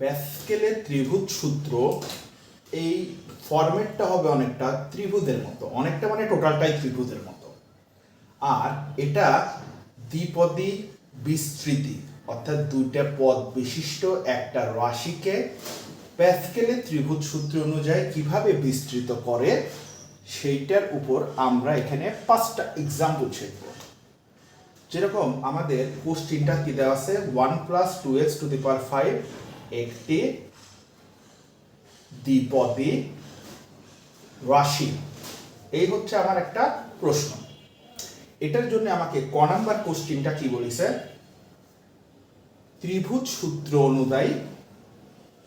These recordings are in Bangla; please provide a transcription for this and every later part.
প্যাসকেলের ত্রিভুজ সূত্র এই ফরম্যাটটা হবে অনেকটা ত্রিভুজের মতো। অনেকটা মানে টোটালটাই ত্রিভুজের মতো। আর এটা দ্বিপদী বিস্তৃতি, অর্থাৎ দুইটা পদ বিশিষ্ট একটা রাশিকে প্যাসকেলের ত্রিভুজ সূত্র অনুযায়ী কীভাবে বিস্তৃত করে, সেইটার উপর আমরা এখানে পাঁচটা এক্সাম্পল শিখব। যেরকম আমাদের কোশ্চিনটা কি দেওয়া আছে? One plus two x to the power five একটি দ্বিপদী রাশি। এই হচ্ছে আমার একটা প্রশ্ন। এটার জন্য আমাকে ক নাম্বার কোশ্চিনটা কি বলেছে? ত্রিভুজ সূত্র অনুযায়ী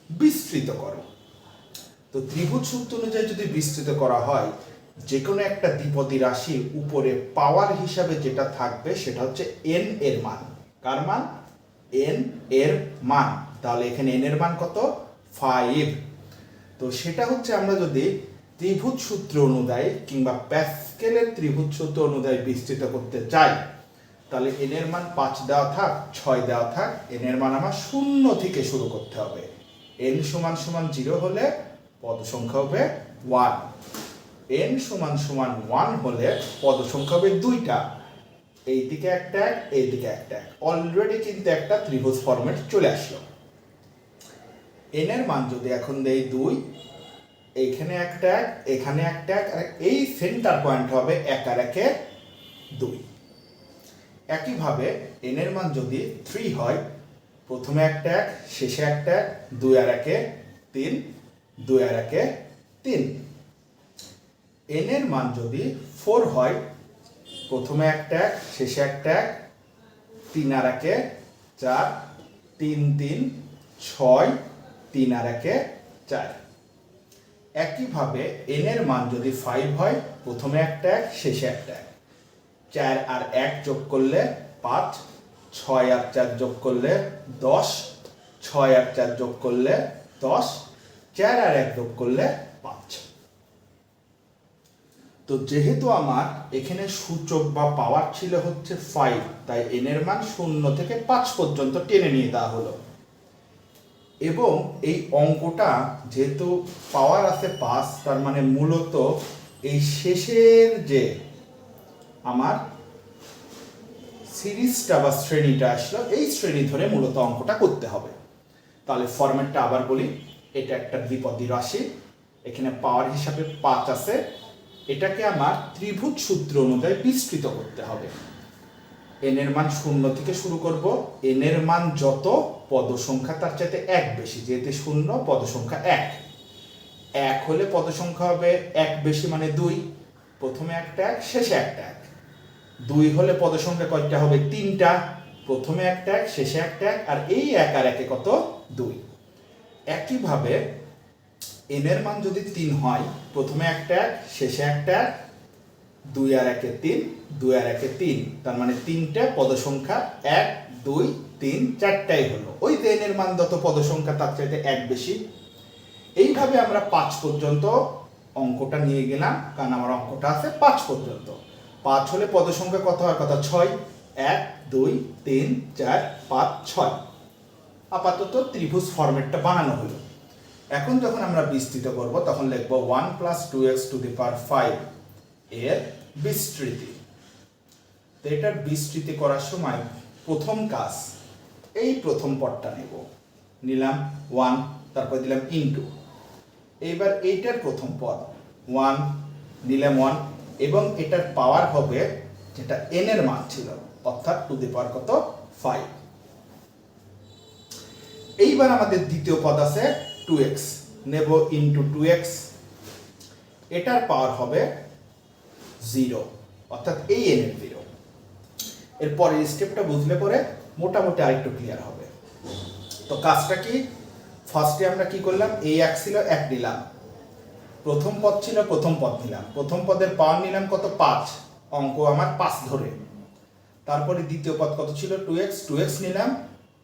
বিস্তৃত করো। তো ত্রিভুজ সূত্র অনুযায়ী যদি বিস্তৃত করা হয় যে কোনো একটা দ্বিপদী রাশির উপরে পাওয়ার হিসাবে যেটা থাকবে সেটা হচ্ছে এন এর মান। কার মান? এন এর মান। তাহলে এখানে এন এর মান কত? ফাইভ তো সেটা হচ্ছে আমরা যদি ত্রিভুজ সূত্র অনুযায়ী কিংবা প্যাসকেলের ত্রিভুজ সূত্র অনুযায়ী বিস্তৃত করতে চাই, তাহলে এন এর মান পাঁচ দেওয়া থাক, ছয় দেওয়া থাক এন এর মান আমার শূন্য থেকে শুরু করতে হবে। এন সমান সমান জিরো হলে পদ সংখ্যা হবে ওয়ান এন সমান সমান ওয়ান হলে পদ সংখ্যা হবে দুইটা। এই দিকে একটা এক এই দিকে একটা। এক অলরেডি কিন্তু একটা ত্রিভুজ ফরম্যাট চলে আসলো। এন এর মান যদি এখন দেই দুই এইখানে একটা এক এখানে একটা এক আর এই সেন্টার পয়েন্ট হবে এক আর একে দুই। একইভাবে এন এর মান যদি থ্রি হয়, প্রথমে একটা এক শেষে একটা এক দুই আর একে তিন, দুই আর একে তিন। এন এর মান যদি ফোর হয়, প্রথমে একটা এক শেষে একটা এক তিন আর একে চার, তিন তিন, ছয় তিন আর একে চার। একইভাবে এন এর মান যদি ফাইভ হয়, প্রথমে একটা এক, শেষে একটা এক। চার আর এক যোগ করলে পাঁচ, ছয় আর চার যোগ করলে দশ, ছয় আর চার যোগ করলে দশ, চার আর এক যোগ করলে পাঁচ। তো যেহেতু আমার এখানে সূচক বা পাওয়ার ছিল হচ্ছে ফাইভ তাই এন এর মান শূন্য থেকে পাঁচ পর্যন্ত টেনে নিয়ে দেওয়া হলো। এবং এই অঙ্কটা যেহেতু পাওয়ার আছে পাস তার মানে মূলত এই শেষের যে আমার সিরিজটা বা শ্রেণীটা আসলো, এই শ্রেণি ধরে মূলত অঙ্কটা করতে হবে। তাহলে ফরম্যাটটা আবার বলি, এটা একটা দ্বিপদী রাশি, এখানে পাওয়ার হিসাবে পাঁচ আছে, এটাকে আমার ত্রিভুজ সূত্র অনুযায়ী বিস্তৃত করতে হবে। এন এর মান শূন্য থেকে শুরু করব। এন এর মান যত পদ সংখ্যা তার চাইতে এক বেশি, যেহেতু শূন্য পদ সংখ্যা এক। এক হলে পদ সংখ্যা হবে এক বেশি মানে দুই। প্রথমে একটা এক, শেষে একটা এক। দুই হলে পদ সংখ্যা কয়টা হবে? তিনটা। প্রথমে একটা এক, শেষে একটা এক, আর এই এক আর একে কত? দুই। একইভাবে এন এর মান যদি তিন হয়, প্রথমে একটা এক, শেষে একটা এক দুই আর একে তিন, দুই আর একে তিন। তার মানে তিনটা পদ সংখ্যা এক, দুই, তিন, চারটাই হলো। ওই এর মান যত পদ সংখ্যা তার চাইতে এক বেশি। এইভাবে আমরা পাঁচ পর্যন্ত অঙ্কটা নিয়ে গেলাম, কারণ আমার অঙ্কটা আছে পাঁচ পর্যন্ত। পাঁচ হলে পদ সংখ্যা কত হওয়ার কথা? ছয়। এক, দুই, তিন, চার, পাঁচ, ছয়। আপাতত ত্রিভুজ ফরম্যাটটা বানানো হলো। এখন যখন আমরা বিস্তৃত করব, তখন লিখব one plus two x to the power five. এর বিস্তৃতি। তো এটার বিস্তৃতি করার সময় প্রথম কাজ, এই প্রথম পদটা নেব। নিলাম ওয়ান তারপর দিলাম ইনটু এইবার এইটার প্রথম পদ ওয়ান নিলাম ওয়ান এবং এটার পাওয়ার হবে যেটা এন এর মান ছিল, অর্থাৎ টু দি পাওয়ার কত? ফাইভ এইবার আমাদের দ্বিতীয় পদ আছে টু এক্স নেব ইন্টু টু এক্স এটার পাওয়ার হবে জিরো অর্থাৎ এই এন এর জিরো এরপর এই স্টেপটা বুঝলে পরে মোটামুটি আরেকটু ক্লিয়ার হবে। তো কাজটা কি? ফার্স্টে আমরা কি করলাম? এই এক ছিল এক নিলাম। প্রথম পদ ছিল প্রথম পদ নিলাম। প্রথম পদের পাওয়ার নিলাম কত? পাঁচ। অঙ্ক আমার পাঁচ ধরে। তারপরে দ্বিতীয় পদ কত ছিল? টু এক্স টু এক্স নিলাম।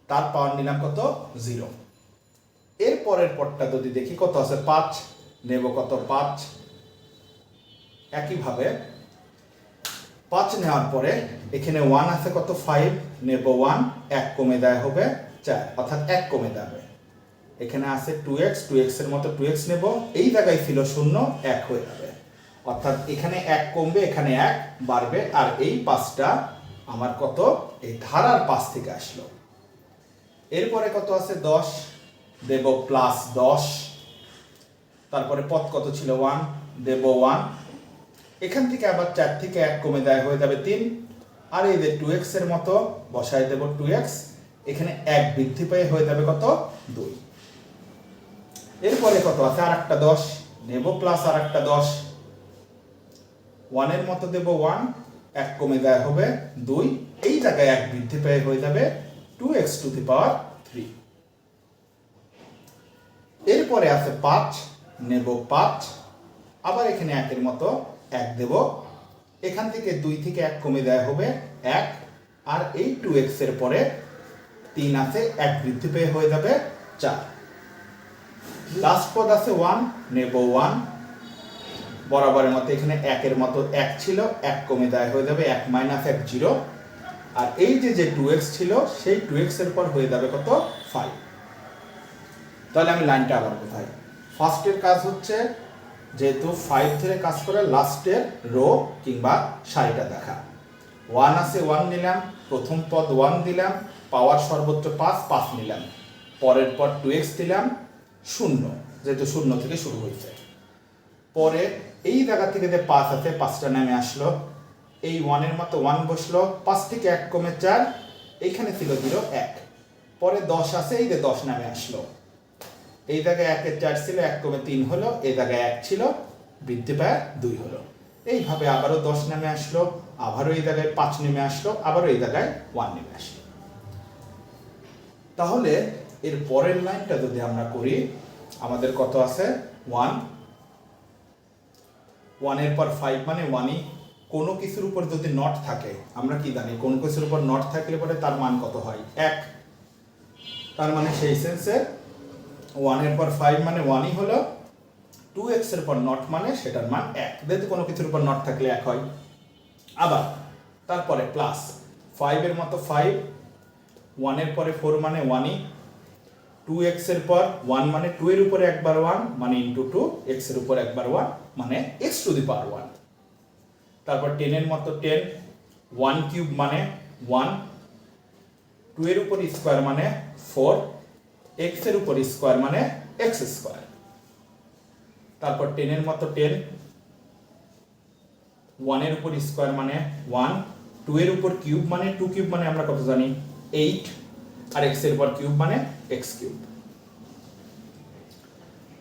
তার পাওয়ার নিলাম কত? জিরো এর পরের পদটা যদি দেখি কত আছে? পাঁচ। নেব কত? পাঁচ। একইভাবে পাঁচ নেওয়ার পরে এখানে ওয়ান আছে কত? ফাইভ নেব ওয়ান এক কমে দেয় হবে চার, অর্থাৎ এক কমে যাবে এখানে আছে টু এক্স টু এক্সের মতো টু এক্স নেব, এই জায়গায় ছিল শূন্য, এক হয়ে যাবে। অর্থাৎ এখানে এক কমবে, এখানে এক বাড়বে, আর এই পাঁচটা আমার কত? এই ধারার পাশ থেকে আসলো। এরপরে কত আছে? দশ, দেব প্লাস দশ। তারপরে পথ কত ছিল? ওয়ান দেব ওয়ান এখান থেকে আবার চার থেকে এক কমে দেয়, হয়ে যাবে তিন। আর এই যে টু এক্সের মতো বসায় দেব টু এক্স এখানে এক বৃদ্ধি পেয়ে হয়ে যাবে কত? দুই। এরপরে কত আছে? আর একটা দশ। নেব প্লাস আর একটা দশ। ওয়ানের মতো দেব ওয়ান, এক কমে দেয় হবে দুই। এই জায়গায় এক বৃদ্ধি পেয়ে হয়ে যাবে two x to the power three এরপরে আছে পাঁচ, নেব পাঁচ। আবার এখানে একের মতো এক দেব। এখান থেকে দুই থেকে এক কমে দেওয়া হবে এক। আর এই টু এক্সের পরে তিন আছে, এক বৃদ্ধি পেয়ে হয়ে যাবে চার। লাস্ট পদ আছে ওয়ান নেব ওয়ান বরাবরের মতো এখানে একের মতো এক ছিল, এক কমে দেওয়া হয়ে যাবে, এক মাইনাস এক জিরো আর এই যে যে টু এক্স ছিল, সেই টু এক্সের পর হয়ে যাবে কত? ফাইভ তাহলে আমি লাইনটা আবার কোথায় ফার্স্টের কাজ হচ্ছে যেহেতু ফাইভ থেকে কাজ করে লাস্টের রো কিংবা সারিটা দেখা। ওয়ান আছে ওয়ান নিলাম, প্রথম পদ ওয়ান দিলাম পাওয়ার সর্বোচ্চ পাঁচ পাঁচ নিলাম। পরের পর টু এক্স দিলাম, শূন্য, যেহেতু শূন্য থেকে শুরু হয়েছে। পরে এই জায়গা থেকে যে পাঁচ আছে, পাঁচটা নামে আসলো। এই ওয়ানের মতো ওয়ান বসল, পাঁচ থেকে এক কমে চার, এইখানে ছিল জিরো এক। পরে দশ আছে, এই যে দশ নামে আসলো। এই জায়গায় একের চার ছিল, এক কমে তিন হলো, এই জায়গায় এক ছিল, বৃদ্ধি পায় দুই হলো। এইভাবে আবারও দশ নেমে আসলো, আবারও এই জায়গায় পাঁচ নেমে আসলো, আবারও এই জায়গায় ওয়ান নেমে আসলো। তাহলে এর পরের লাইনটা যদি আমরা করি, আমাদের কত আছে? ওয়ান। ওয়ানের পর ফাইভ মানে ওয়ানই। কোনো কিছুর উপর যদি নট থাকে, আমরা কি জানি? কোনো কিছুর উপর নট থাকলে পরে তার মান কত হয়? এক। তার মানে সেই সেন্সে ওয়ানের পর ফাইভ মানে ওয়ানই হলো টু এক্সের পর নট মানে সেটার মান এক। যেহেতু কোনো কিছুর উপর নট থাকলে এক হয়। আবার তারপরে প্লাস ফাইভের মতো ফাইভ ওয়ানের পরে ফোর মানে ওয়ানই টু এক্সের পর ওয়ান মানে টু এর উপরে একবার ওয়ান মানে ইন্টু টু এক্সের উপর একবার ওয়ান মানে x to the power one তারপর টেনের মতো টেন ওয়ান কিউব মানে ওয়ান টু এর উপর স্কোয়ার মানে ফোর এক্সের উপর স্কোয়ার মানে এক্স স্কোয়ার তারপর টেনের মতো টেন ওয়ানের উপর স্কোয়ার মানে ওয়ান টু এর উপর কিউব মানে টু কিউব মানে আমরা কত জানি? এইট আর এক্সের উপর কিউব মানে এক্স কিউব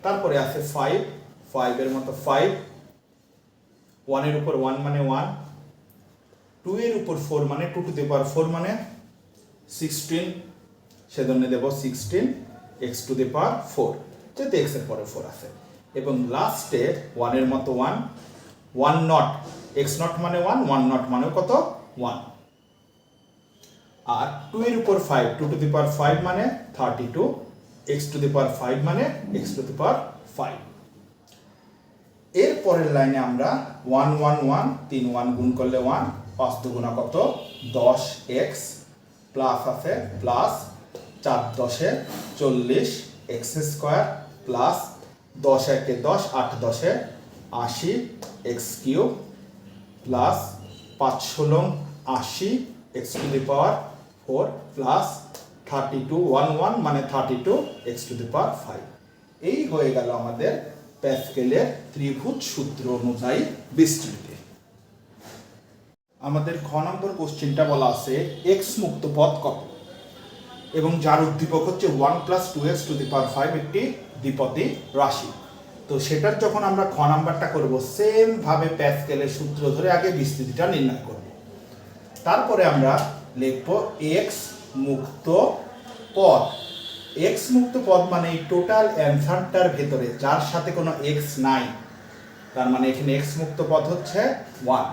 তারপরে আছে ফাইভ ফাইভ এর মতো ফাইভ ওয়ানের উপর ওয়ান মানে ওয়ান টু এর উপর ফোর মানে two to the power four মানে সিক্সটিন সেজন্য দেব sixteen x to the power four যেহেতু এক্সের পরে ফোর আছে। এবং লাস্টে ওয়ানের মতো one one naught x naught মানে ওয়ান ওয়ান নট মানে কত? ওয়ান আর টু এর উপর five two to the power five মানে thirty two x to the power five মানে x to the power five এর পরের লাইনে আমরা ওয়ান ওয়ান ওয়ান তিন ওয়ান গুণ করলে ওয়ান পাঁচ দুগুণা কত? দশ এক্স প্লাস আছে প্লাস চার দশে চল্লিশ এক্স স্কোয়ার প্লাস দশ একে দশ, আট দশে আশি এক্স কিউব প্লাস পাঁচ ষোলো আশি x to the power four plus thirty two one one মানে thirty two x to the power five. এই হয়ে গেল আমাদের প্যাসকেলের ত্রিভুজ সূত্র অনুযায়ী বিস্তৃতি। আমাদের খ নম্বর কোশ্চেনটা বলা আছে, এক্স মুক্ত পদ কত? এবং যার উদ্দীপক হচ্ছে one plus two x to the power five একটি দ্বিপদী রাশি। তো সেটার যখন আমরা খ নাম্বারটা করব সেমভাবে প্যাসকেলের সূত্র ধরে আগে বিস্তৃতিটা নির্ণয় করব। তারপরে আমরা লিখব এক্স মুক্ত পদ। এক্স মুক্ত পদ মানে টোটাল অ্যান্সারটার ভেতরে, যার সাথে কোনো এক্স নাই। তার মানে এখানে এক্স মুক্ত পদ হচ্ছে ওয়ান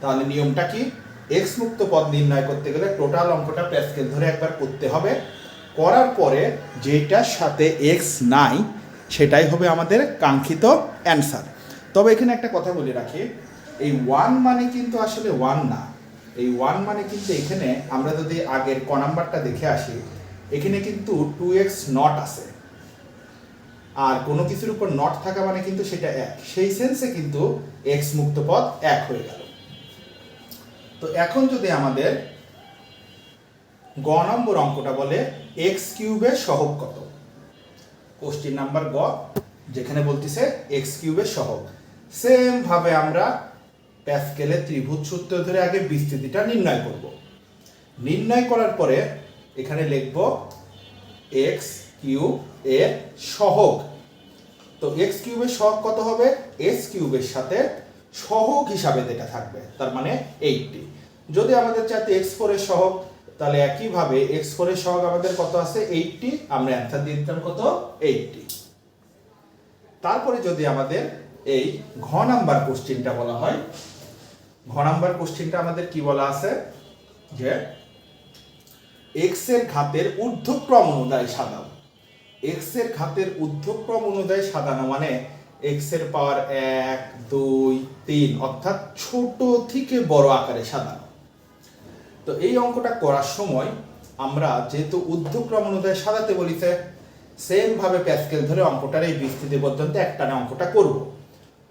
তাহলে নিয়মটা কি? এক্স মুক্ত পদ নির্ণয় করতে গেলে টোটাল অঙ্কটা প্যাসকেল ধরে একবার করতে হবে। করার পরে যেটার সাথে এক্স নাই, সেটাই হবে আমাদের কাঙ্ক্ষিত অ্যান্সার তবে এখানে একটা কথা বলে রাখি, এই ওয়ান মানে কিন্তু আসলে ওয়ান না। এই ওয়ান মানে কিন্তু এখানে আমরা যদি আগের ক নাম্বারটা দেখে আসি, এখানে কিন্তু টু এক্স নট আছে। আর কোনো কিছুর উপর নট থাকা মানে কিন্তু সেটা এক। সেই সেন্সে কিন্তু এক্স মুক্ত পদ এক হয়ে গেল। তো এখন যদি আমাদের গ নম্বর অঙ্কটা বলে এক্স কিউবের সহগ কত? কোশ্চিন নাম্বার গ, যেখানে বলতেছে এক্স কিউবের সহগ। সেম ভাবে আমরা প্যাসকেলের ত্রিভুজ সূত্র ধরে আগে বিস্তৃতিটা নির্ণয় করব। নির্ণয় করার পরে এখানে লিখব এক্স কিউব এর সহগ। তো এক্স কিউবের সহগ কত হবে? এক্স কিউবের সাথে সহগ হিসাবে যেটা থাকবে, তার মানে এইটটি যদি আমাদের চাইতে এক্স ফোরের সহগ, তাহলে একইভাবে এক্স ফোরের সহগ আমাদের কত আছে? এইটটি আমরা অ্যান্সার দিয়ে দিতাম কত? এইটটি তারপরে যদি আমাদের এই ঘ নাম্বার কোশ্চিনটা বলা হয়, ঘ নাম্বার কোশ্চিনটা আমাদের কি বলা আছে? যে এক্সের ঘাতের ঊর্ধ্বক্রম অনুযায়ী সাজাও। এক্সের ঘাতের ঊর্ধ্বক্রম অনুযায়ী সাজানো মানে এক্সের পাওয়ার এক, দুই, তিন, অর্থাৎ ছোট থেকে বড় আকারে সাজানো। তো এই অঙ্কটা করার সময় আমরা যেহেতু ঊর্ধ্বক্রম অনুযায়ী সাজাতে সেম ভাবে প্যাসকেল ধরে অঙ্কটার এই বিস্তৃতি পর্যন্ত একটানে অঙ্কটা করব।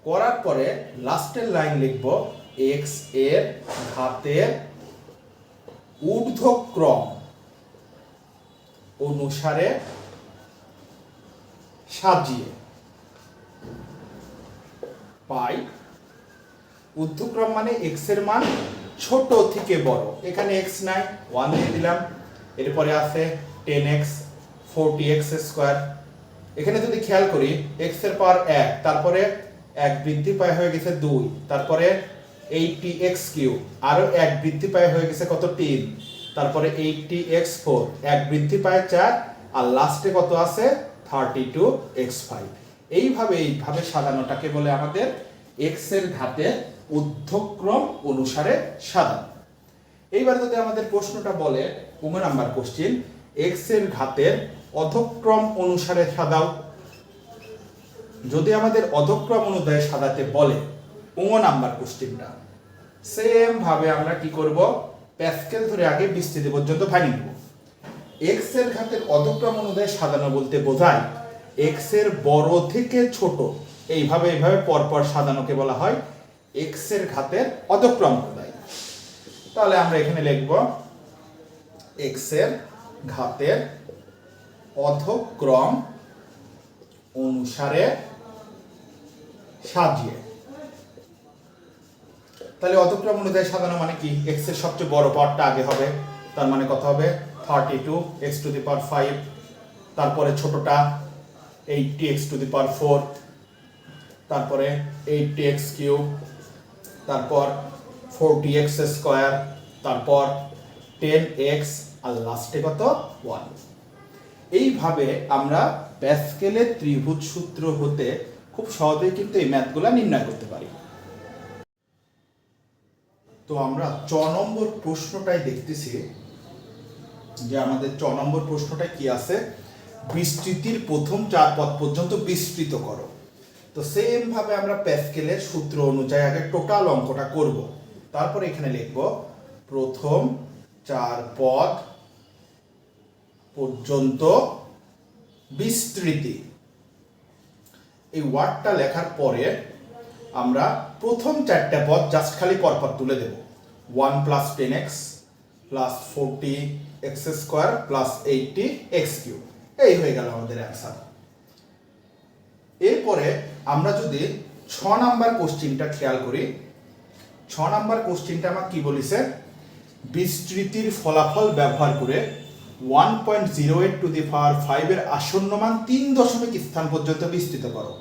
করার পরে লাস্টের লাইন লিখব এক্সের ঘাতের ঊর্ধ্বক্রম অনুসারে সাজিয়ে। পাই। ঊর্ধ্বক্রম মানে এক্সের মান ছোট থেকে বড়। এখানে এক্স নাই ওয়ান দিয়ে দিলাম। এরপরে আছে ten x forty x square এখানে যদি খেয়াল করি এক্সের পাওয়ার এক, তারপরে এক বৃদ্ধি পায় হয়ে গেছে দুই, তারপরে এইটটি এক্স কিউ আরও এক বৃদ্ধি পায় হয়ে গেছে কত তিন, তারপরে এইটটি এক্স ফোর এক বৃদ্ধি পায় চার, আর লাস্টে কত আছে? থার্টি টু এক্স ফাইভ এইভাবে এইভাবে সাজানোটাকে বলে আমাদের এক্সের ঘাতে ঊর্ধ্বক্রম অনুসারে সাজানো। এইবার যদি আমাদের প্রশ্নটা বলে পনেরো নাম্বার কোশ্চিন এক্সের ঘাতের অধক্রম অনুসারে সাজাও। যদি আমাদের অধক্রম অনুযায়ী সাজাতে বলে পনেরো নাম্বার কোশ্চিনটা সেম ভাবে আমরা কি করব? প্যাসকেল ধরে আগে বিস্তৃতি পর্যন্ত ভাঙি নেব। এক্সের ঘাতের অধক্রম অনুযায়ী সাজানো বলতে বোঝায় এক্সের বড় থেকে ছোট। এইভাবে এইভাবে পরপর সাজানোকে বলা হয় এক্সের ঘাতের অধক্রম অনুযায়ী তাহলে আমরা এখানে লিখব এক্সের ঘাতের অধক্রম অনুসারে সাজিয়ে। তাহলে অধক্রম অনুযায়ী সাজানো মানে কি? এক্সের সবচেয়ে বড় পাওয়ারটা আগে হবে। তার মানে কত হবে? Thirty two x to the power five তারপরে ছোটটা eighty x to the power four তারপরে এইটটি এক্স কিউব তারপর ফোরটি এক্স স্কোয়ার তারপর টেন এক্স আর লাস্টে কত? ওয়ান এইভাবে আমরা প্যাসকেলের ত্রিভুজ সূত্র হতে খুব সহজেই কিন্তু এই ম্যাথগুলো নির্ণয় করতে পারি। তো আমরা চ নম্বর প্রশ্নটাই দেখতেছি যে আমাদের চ নম্বর প্রশ্নটা কি আছে? বিস্তৃতির প্রথম চার পদ পর্যন্ত বিস্তৃত করো। তো সেম ভাবে আমরা প্যাসকেলের সূত্র অনুযায়ী আগে টোটাল অঙ্কটা করব। তারপর এখানে লিখব, প্রথম চার পদ পর্যন্ত বিস্তৃতি। এই ওয়ার্ডটা লেখার পরে আমরা প্রথম চারটা পদ জাস্ট খালি পরপর তুলে দেব। One plus ten x plus forty x square plus eighty x cube এই হয়ে গেল আমাদের অ্যান্সার এরপরে আমরা যদি ছ নাম্বার কোশ্চিনটা খেয়াল করি, ছ নাম্বার কোশ্চিনটা আমার কি বলিছে? বিস্তৃতির ফলাফল ব্যবহার করে one point zero eight to the power ফাইভের আসন্ন মান তিন দশমিক স্থান পর্যন্ত বিস্তৃত করো।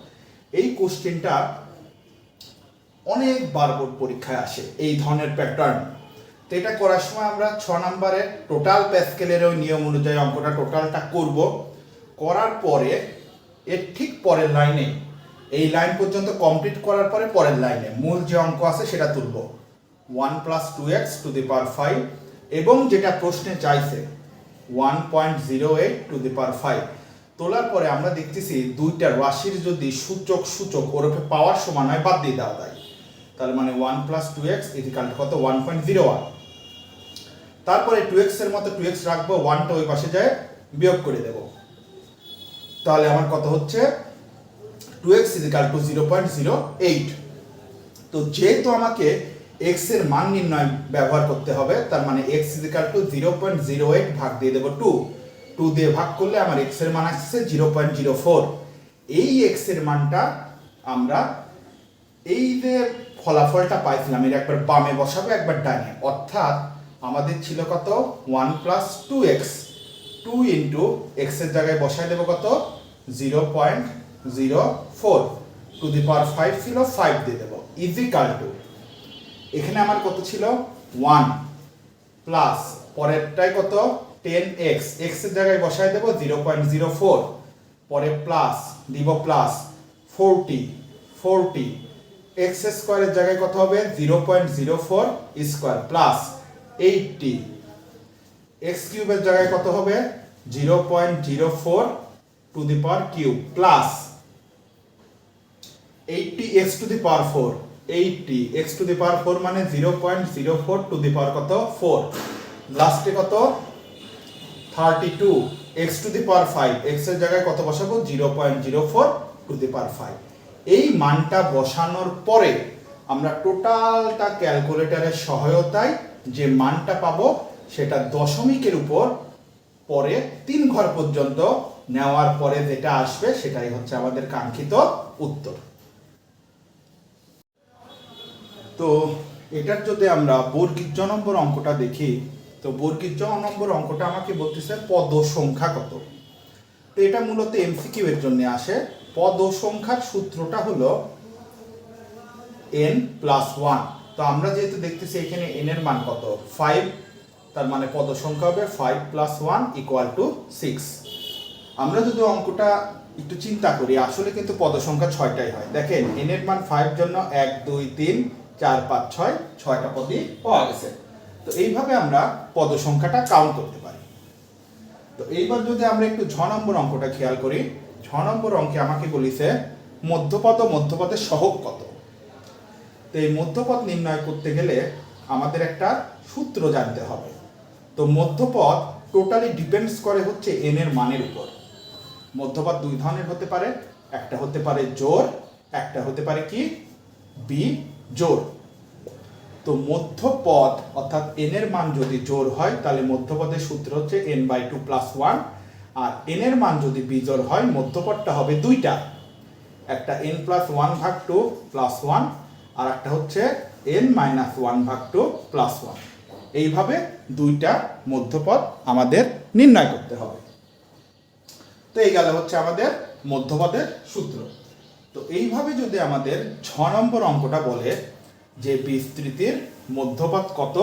এই কোশ্চেনটা অনেকবার বোর্ড পরীক্ষায় আসে, এই ধরনের প্যাটার্ন তো এটা করার সময় আমরা ছ নম্বরে টোটাল প্যাসকেলের ওই নিয়ম অনুযায়ী অঙ্কটা টোটালটা করব। করার পরে, এর ঠিক পরের লাইনে এই লাইন পর্যন্ত কমপ্লিট করার পরে পরের লাইনে মূল যে অঙ্ক আছে সেটা তুলব। One plus two x to the power five এবং যেটা প্রশ্নে চাইছে one point zero eight to the power five তোলার পরে আমরা দেখতেছি দুইটা রাশির যদি সূচক সূচক ওরফে পাওয়ার সমান হয়, বাদ দিয়ে দেওয়া যায় তাহলে মানে one plus two x equal কত? ওয়ান পয়েন্ট জিরো ওয়ান তারপরে টু এক্সের মতো টু এক্স রাখব ওয়ানটা ওই পাশে যায়, বিয়োগ করে দেব। তাহলে আমার কত হচ্ছে? Two x equal to zero point zero eight তো যেহেতু আমাকে এক্সের মান নির্ণয় ব্যবহার করতে হবে, তার মানে x equal to zero point zero eight ভাগ দিয়ে দেবো টু টু দিয়ে ভাগ করলে আমার এক্সের মান আসছে জিরো পয়েন্ট জিরো ফোর এই এক্সের মানটা আমরা এই যে ফলাফলটা পাইছিলাম এর একবার বামে বসাবো, একবার ডানে। অর্থাৎ আমাদের ছিল কত? One plus two x. Two into এক্সের জায়গায় বসায় দেবো কত? Zero point zero four. To the power five ছিল ফাইভ দিয়ে দেবো। ইজিকাল টু এখানে আমার কত ছিল? ওয়ান প্লাস পরেরটাই কত? Ten x. এক্সের জায়গায় বসায় দেবো জিরো পয়েন্ট জিরো ফোর। পরে প্লাস দিব প্লাস ফোরটি। ফোরটি। এক্স স্কোয়ারের জায়গায় কত হবে? Zero point zero four square plus eighty. X কিউবের জায়গায় কত হবে? Zero point zero four to the power cube plus eighty x to the power four eighty x to the power four মানে zero point zero four to the power কত? ফোর লাস্টে কত? Thirty two x to the power five এক্সের জায়গায় কত বসাবো? Zero point zero four to the power five এই মানটা বসানোর পরে আমরা টোটালটা ক্যালকুলেটরের সহায়তায় যে মানটা পাবো সেটা দশমিকের উপর পরে তিন ঘর পর্যন্ত নেওয়ার পরে যেটা আসবে সেটাই হচ্ছে আমাদের কাঙ্ক্ষিত উত্তর। তো এটার যদি আমরা বর্গিক জ নম্বর অঙ্কটা দেখি, তো বর্গিক জ নম্বর অঙ্কটা আমাকে বলতেছে পদ সংখ্যা কত? তো এটা মূলত এমসিকিউ এর জন্য আসে। পদ সংখ্যার সূত্রটা হলো এন প্লাস ওয়ান তো আমরা যেহেতু দেখতেছি এখানে এন এর মান কত? ফাইভ তার মানে পদ সংখ্যা হবে five plus one equal to six আমরা যদি অঙ্কটা একটু চিন্তা করি, আসলে কিন্তু পদ সংখ্যা ছয়টাই হয়। দেখেন এন এর মান ফাইভ জন্য এক, দুই, তিন, চার, পাঁচ, ছয়, ছয়টা পদই পাওয়া গেছে। তো এইভাবে আমরা পদ সংখ্যাটা কাউন্ট করতে পারি। তো এইবার যদি আমরা একটু ছ নম্বর অঙ্কটা খেয়াল করি ছ নম্বর অঙ্কে আমাকে বলিছে মধ্যপদ মধ্যপদের সহগ কত? তো এই মধ্যপথ নির্ণয় করতে গেলে আমাদের একটা সূত্র জানতে হবে। তো মধ্যপদ টোটালি ডিপেন্ডস করে হচ্ছে এন এর মানের উপর। মধ্যপদ দুই ধরনের হতে পারে, একটা হতে পারে জোর একটা হতে পারে কি? বি জোর তো মধ্যপথ অর্থাৎ এন এর মান যদি জোর হয়, তাহলে মধ্যপদের সূত্র হচ্ছে n by two plus one R n এর মান যদি বিজোর হয় মধ্যপদটা হবে দুইটা। একটা এন প্লাস ওয়ান ভাগ টু প্লাস ওয়ান আর একটা হচ্ছে এন মাইনাস ওয়ান ভাগ টু প্লাস ওয়ান এইভাবে দুইটা মধ্যপদ আমাদের নির্ণয় করতে হবে। তো এই গেল হচ্ছে আমাদের মধ্যপদের সূত্র। তো এইভাবে যদি আমাদের ছ নম্বর অঙ্কটা বলে যে বিস্তৃতির মধ্যপদ কত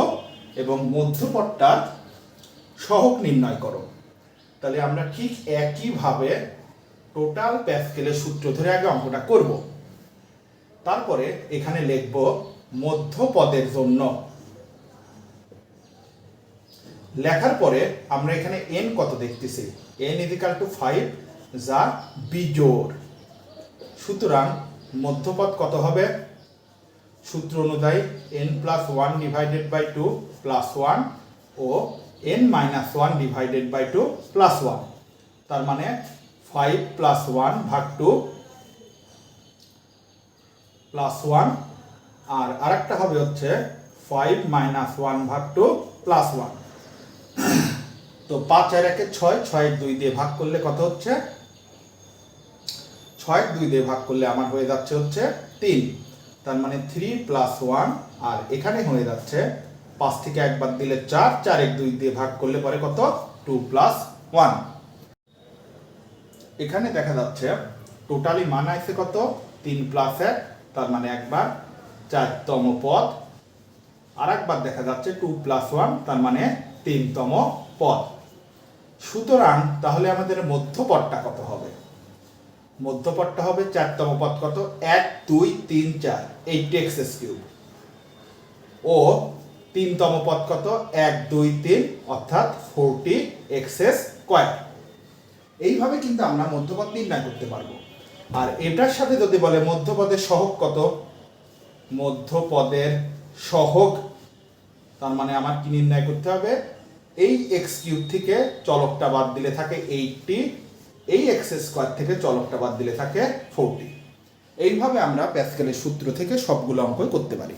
এবং মধ্যপদটার সহগ নির্ণয় করো, তাহলে আমরা ঠিক একইভাবে টোটাল প্যাসকেলের সূত্র ধরে আগে অঙ্কটা করব। তারপরে এখানে লিখব মধ্যপদের জন্য। লেখার পরে আমরা এখানে এন কত দেখতেছি? এন ইজিক্যাল টু ফাইভ যা বিজোড়। সুতরাং মধ্যপদ কত হবে? সূত্র অনুযায়ী n plus one divided by two plus one O n minus one divided by two plus one তার মানে ফাইভ প্লাস ওয়ান ভাগ টু প্লাস ওয়ান আর আরেকটা হবে হচ্ছে ফাইভ মাইনাস ওয়ান ভাগ টু প্লাস ওয়ান তো পাঁচ আর একে ছয় ছয় দুই দিয়ে ভাগ করলে কত হচ্ছে? ছয় দুই দিয়ে ভাগ করলে আমার হয়ে যাচ্ছে হচ্ছে তিন। তার মানে থ্রি প্লাস ওয়ান আর এখানে হয়ে যাচ্ছে পাঁচ থেকে একবার দিলে চার চার এক দুই দিয়ে ভাগ করলে পরে কত? টু প্লাস ওয়ান এখানে দেখা যাচ্ছে টোটালি মান আছে কত? তিন প্লাস এক তার মানে একবার চারতম পদ। আর একবার দেখা যাচ্ছে টু প্লাস ওয়ান, তার মানে তিনতম পদ। সুতরাং তাহলে আমাদের মধ্যপদটা কত হবে? মধ্যপদটা হবে চারতম পদ কত? এক, দুই, তিন, চার, এই টেক্সেস কিউব। ও তিনতম পদ কত? এক, দুই, তিন, অর্থাৎ ফোরটি এক্সেস কয়েক এইভাবে কিন্তু আমরা মধ্যপদ নির্ণয় করতে পারব। আর এটার সাথে যদি বলে মধ্যপদের সহক কত? মধ্যপদের সহক তার মানে আমার কি নির্ণয় করতে হবে? এই এক্স কিউব থেকে চলকটা বাদ দিলে থাকে এইটটি এই এক্স স্কোয়ার থেকে চলকটা বাদ দিলে থাকে ফোরটি এইভাবে আমরা প্যাসকেলের সূত্র থেকে সবগুলো অঙ্ক করতে পারি।